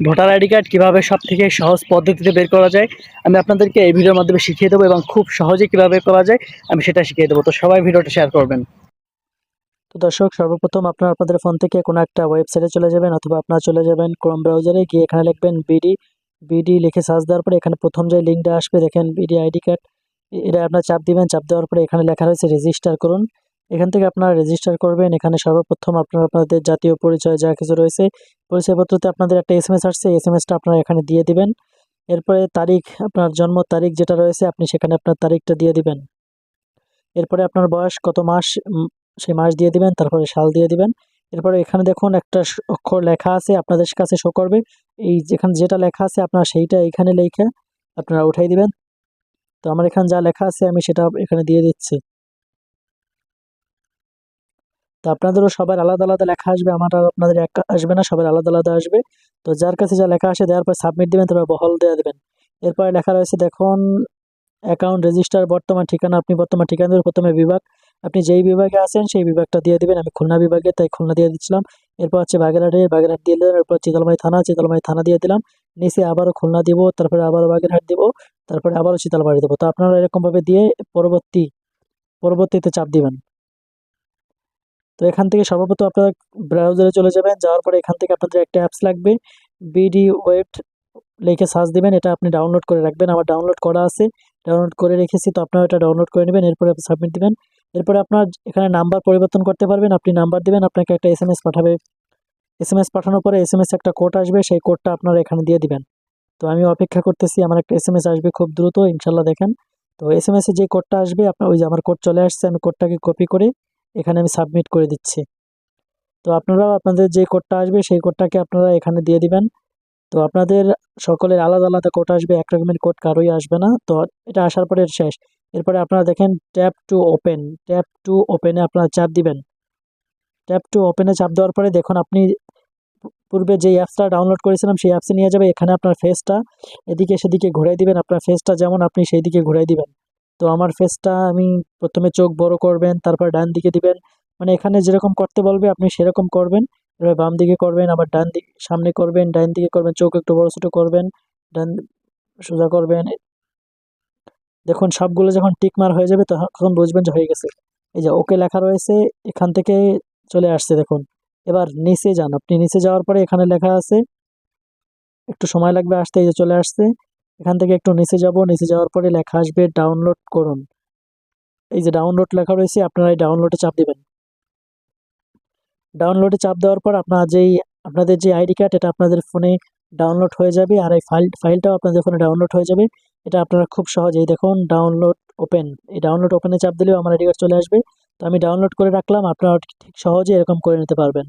Voter ID card কীভাবে সব থেকে সহজ পদ্ধতিতে বের করা যায়, আমি আপনাদেরকে এই ভিডিওর মাধ্যমে শিখিয়ে দেবো এবং খুব সহজে কীভাবে করা যায়, আমি সেটা শিখিয়ে দেবো। তো সবাই ভিডিওটা শেয়ার করবেন। তো দর্শক, সর্বপ্রথম আপনারা আপনাদের ফোন থেকে কোনো একটা ওয়েবসাইটে চলে যাবেন অথবা আপনারা চলে যাবেন ক্রোম ব্রাউজারে গিয়ে এখানে লিখবেন বিডি বিডি লিখে সার্চ দেওয়ার পরে এখানে প্রথম যে লিঙ্কটা আসবে, দেখেন বিডি আইডি কার্ড এটা আপনার চাপ দিবেন, চাপ দেওয়ার পরে এখানে লেখা রয়েছে রেজিস্টার করুন। এখান থেকে আপনারা রেজিস্টার করবেন। এখানে সর্বপ্রথম আপনারা আপনাদের জাতীয় পরিচয় যা কিছু রয়েছে, পরিচয়পত্রতে আপনাদের একটা এস এম এস আসছে। এস এম এসটা আপনারা এখানে দিয়ে দিবেন। এরপরে তারিখ, আপনার জন্ম তারিখ যেটা রয়েছে, আপনি সেখানে আপনার তারিখটা দিয়ে দিবেন। এরপরে আপনার বয়স কত মাস সেই মাস দিয়ে দিবেন, তারপরে সাল দিয়ে দিবেন। এরপরে এখানে দেখুন একটা অক্ষর লেখা আছে, আপনাদের কাছে শো করবে। এই যেখানে যেটা লেখা আছে, আপনার সেইটা এখানে লেখা আপনারা উঠাই দিবেন। তো আমার এখানে যা লেখা আছে, আমি সেটা এখানে দিয়ে দিচ্ছি। তো আপনাদেরও সবার আলাদা আলাদা লেখা আসবে, আমার আর আপনাদের এক আসবে না, সবার আলাদা আলাদা আসবে। তো যার কাছে যা লেখা আসে দেওয়ার পর সাবমিট দিবেন, তারপর বহল দেওয়া দেবেন। এরপরে লেখা রয়েছে, দেখুন অ্যাকাউন্ট রেজিস্টার বর্তমান ঠিকানা, আপনি বর্তমান ঠিকানা দেবেন, প্রথমে বিভাগ। আপনি যেই বিভাগে আছেন, সেই বিভাগটা দিয়ে দিবেন, আমি খুলনা বিভাগে, তাই খুলনা দিয়ে দিচ্ছিলাম এরপর হচ্ছে বাগেরহাটে, বাগেরহাট দিয়ে দিলাম, এরপর চিতলমাই থানা চিতলমাই থানা দিয়ে দিলাম। নিচে আবারও খুলনা দিব, তারপরে আবারও বাগেরহাট দিব, তারপরে আবারও চিতলমারি দেবো। তো আপনারা এরকমভাবে দিয়ে পরবর্তী, পরবর্তীতে চাপ দিবেন। তো এখান থেকে সর্বপ্রথম আপনারা ব্রাউজারে চলে যাবেন। যাওয়ার পরে এখান থেকে আপনাদের একটা অ্যাপস লাগবে। বিডি ওয়েব লিখে সার্চ দেবেন। এটা আপনি ডাউনলোড করে রাখবেন। আমার ডাউনলোড করা আছে। ডাউনলোড করে রেখেছি তো আপনারা এটা ডাউনলোড করে নেবেন। এরপরে সাবমিট দিবেন। এরপরে আপনার এখানে নাম্বার পরিবর্তন করতে পারবেন। আপনি নাম্বার দেবেন। আপনাকে একটা এস এম এস পাঠাবে। এস এম এস পাঠানোর পরে এস এম এস একটা কোড আসবে। সেই কোডটা আপনারা এখানে দিয়ে দিবেন। তো আমি অপেক্ষা করতেছি। আমার একটা এস এম এস আসবে খুব দ্রুত। ইনশাল্লাহ দেখেন। তো এস এম এসে যে কোডটা আসবে, আপনার ওই যে আমার কোড চলে আসছে। আমি কোডটাকে কপি করে এখানে আমি সাবমিট করে দিচ্ছি। তো আপনারাও আপনাদের যে কোডটা আসবে, সেই কোডটাকে আপনারা এখানে দিয়ে দিবেন। তো আপনাদের সকলের আলাদা আলাদা কোড আসবে, এক রকমের কোড কারোই আসবে না। তো এটা আসার পরে শেষ। এরপরে আপনারা দেখেন tap to open tap to ওপেনে আপনারা চাপ দিবেন। ট্যাপ টু ওপেনে চাপ দেওয়ার পরে দেখুন আপনি পূর্বে যে অ্যাপসটা ডাউনলোড করেছিলাম, সেই অ্যাপসে নিয়ে যাবে। এখানে আপনার ফেসটা এদিকে সেদিকে ঘুরাই দিবেন। আপনার ফেসটা যেমন আপনি সেই দিকে ঘুরাই দিবেন। তো আমার ফেসটা আমি প্রথমে চোখ বড় করবেন, তারপর ডান দিকে দিবেন। মানে এখানে যেরকম করতে বলবে, আপনি সেরকম করবেন। এবার বাম দিকে করবেন, আবার ডান দিকে, সামনে করবেন, ডান দিকে করবেন, চোখ একটু বড় ছোটো করবেন, ডান সোজা করবেন। দেখুন, সবগুলো যখন টিকমার হয়ে যাবে তখন বুঝবেন যে হয়ে গেছে। এই যে ওকে লেখা রয়েছে, এখান থেকে চলে আসছে, দেখুন। এবার নিচে যান, আপনি নিচে যাওয়ার পরে এখানে লেখা আছে, একটু সময় লাগবে আসতে, এই যে চলে আসছে। এখান থেকে একটু নিচে যাব, নিচে যাওয়ার পরে লেখা আসবে ডাউনলোড করুন। এই যে ডাউনলোড লেখা রয়েছে, আপনারা এই ডাউনলোডে চাপ দেবেন। ডাউনলোডে চাপ দেওয়ার পর আপনার যেই, আপনাদের যে আইডি কার্ড এটা আপনাদের ফোনে ডাউনলোড হয়ে যাবে, আর এই ফাইল ফাইলটাও আপনাদের ফোনে ডাউনলোড হয়ে যাবে। এটা আপনারা খুব সহজেই দেখুন ডাউনলোড ওপেন এই ডাউনলোড ওপেনে চাপ দিলেও আমার আইডি কার্ড চলে আসবে। তো আমি ডাউনলোড করে রাখলাম, আপনারা ঠিক সহজে এরকম করে নিতে পারবেন।